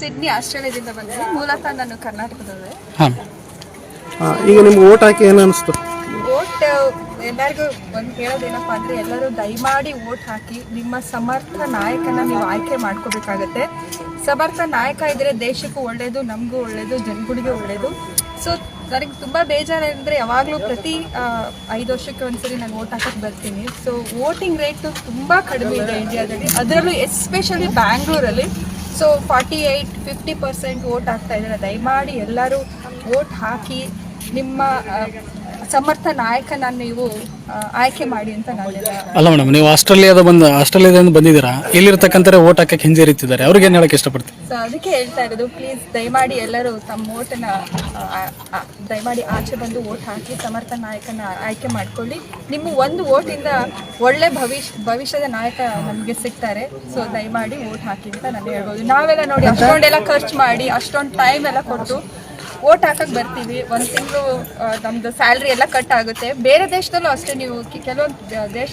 Sydney ಆಸ್ಟ್ರೇಲಿಯಾದಿಂದ ಬಂದಿದ್ದೀನಿ ಮೂಲತಃ ನಾನು ಕರ್ನಾಟಕದವೇ. ಹಾಂ. ಈಗ ನಿಮ್ಗೆ ಓಟ್ ಹಾಕಿ ಏನು ಅನಿಸ್ತು? ವೋಟ್ ಎಲ್ಲರಿಗೂ ಒಂದು ಹೇಳೋದೇನಪ್ಪ ಅಂದ್ರೆ ಎಲ್ಲರೂ ದಯಮಾಡಿ ವೋಟ್ ಹಾಕಿ ನಿಮ್ಮ ಸಮರ್ಥ ನಾಯಕನ ನೀವು ಆಯ್ಕೆ ಮಾಡ್ಕೋಬೇಕಾಗತ್ತೆ. ಸಮರ್ಥ ನಾಯಕ ಇದ್ರೆ ದೇಶಕ್ಕೂ ಒಳ್ಳೇದು ನಮಗೂ ಒಳ್ಳೇದು ಜನಗಳಿಗೂ ಒಳ್ಳೇದು. ಸೊ ನನಗೆ ತುಂಬ ಬೇಜಾರಂದರೆ ಯಾವಾಗಲೂ ಪ್ರತಿ ಐದು ವರ್ಷಕ್ಕೆ ಒಂದ್ಸರಿ ನಾನು ವೋಟ್ ಹಾಕಕ್ಕೆ ಬರ್ತೀನಿ. ಸೊ ವೋಟಿಂಗ್ ರೇಟು ತುಂಬ ಕಡಿಮೆ ಇದೆ ಇಂಡಿಯಾದಲ್ಲಿ ಅದರಲ್ಲೂ ಎಸ್ಪೆಷಲಿ ಬ್ಯಾಂಗ್ಳೂರಲ್ಲಿ so forty eight fifty percent vote ಆಗ್ತಾ ಇದ್ದಾರೆ. ದಯಮಾಡಿ ಎಲ್ಲರೂ ವೋಟ್ ಹಾಕಿ ನಿಮ್ಮ ಸಮರ್ಥ ನಾಯಕನ ನೀವು ಆಯ್ಕೆ ಮಾಡಿ ಅಂತ ಅಲ್ಲ ಮೇಡಮ್ ನೀವು ಆಸ್ಟ್ರೇಲಿಯಾದ ಬಂದ ಆಸ್ಟ್ರೇಲಿಯಾದಿಂದ ಬಂದಿದ್ದೀರಾ? ಇಲ್ಲಿರ್ತಕ್ಕಂಥ ಓಟ್ ಹಾಕಕ್ಕೆ ಹಿಂಜರಿತಿದ್ದಾರೆ ಅವ್ರಿಗೆ ಏನು ಹೇಳಕ್ಕೆ ಇಷ್ಟಪಡ್ತೀವಿ ಸೊ ಅದಕ್ಕೆ ಹೇಳ್ತಾ ಇರೋದು ಪ್ಲೀಸ್ ದಯಮಾಡಿ ಎಲ್ಲರೂ ತಮ್ಮ ಓಟನ್ನ ದಯಮಾಡಿ ಆಚೆ ಬಂದು ವೋಟ್ ಹಾಕಿ ಸಮರ್ಥ ನಾಯಕನ ಆಯ್ಕೆ ಮಾಡ್ಕೊಳ್ಳಿ. ನಿಮ್ಮ ಒಂದು ವೋಟಿಂದ ಒಳ್ಳೆ ಭವಿಷ್ಯ ಭವಿಷ್ಯದ ನಾಯಕ ನಮಗೆ ಸಿಗ್ತಾರೆ. ಸೊ ದಯಮಾಡಿ ವೋಟ್ ಹಾಕಿ ಅಂತ ನಾನು ಹೇಳ್ಬೋದು. ನಾವೆಲ್ಲ ನೋಡಿ ಅಷ್ಟೊಂದೆಲ್ಲ ಖರ್ಚು ಮಾಡಿ ಅಷ್ಟೊಂದು ಟೈಮ್ ಎಲ್ಲ ಕೊಟ್ಟು ವೋಟ್ ಹಾಕಕ್ ಬರ್ತೀವಿ. ಒಂದು ತಿಂಗಳು ನಮ್ದು ಸ್ಯಾಲ್ರಿ ಎಲ್ಲ ಕಟ್ ಆಗುತ್ತೆ. ಬೇರೆ ದೇಶದಲ್ಲೂ ಅಷ್ಟೇ ನೀವು ಕೆಲವೊಂದು ದೇಶ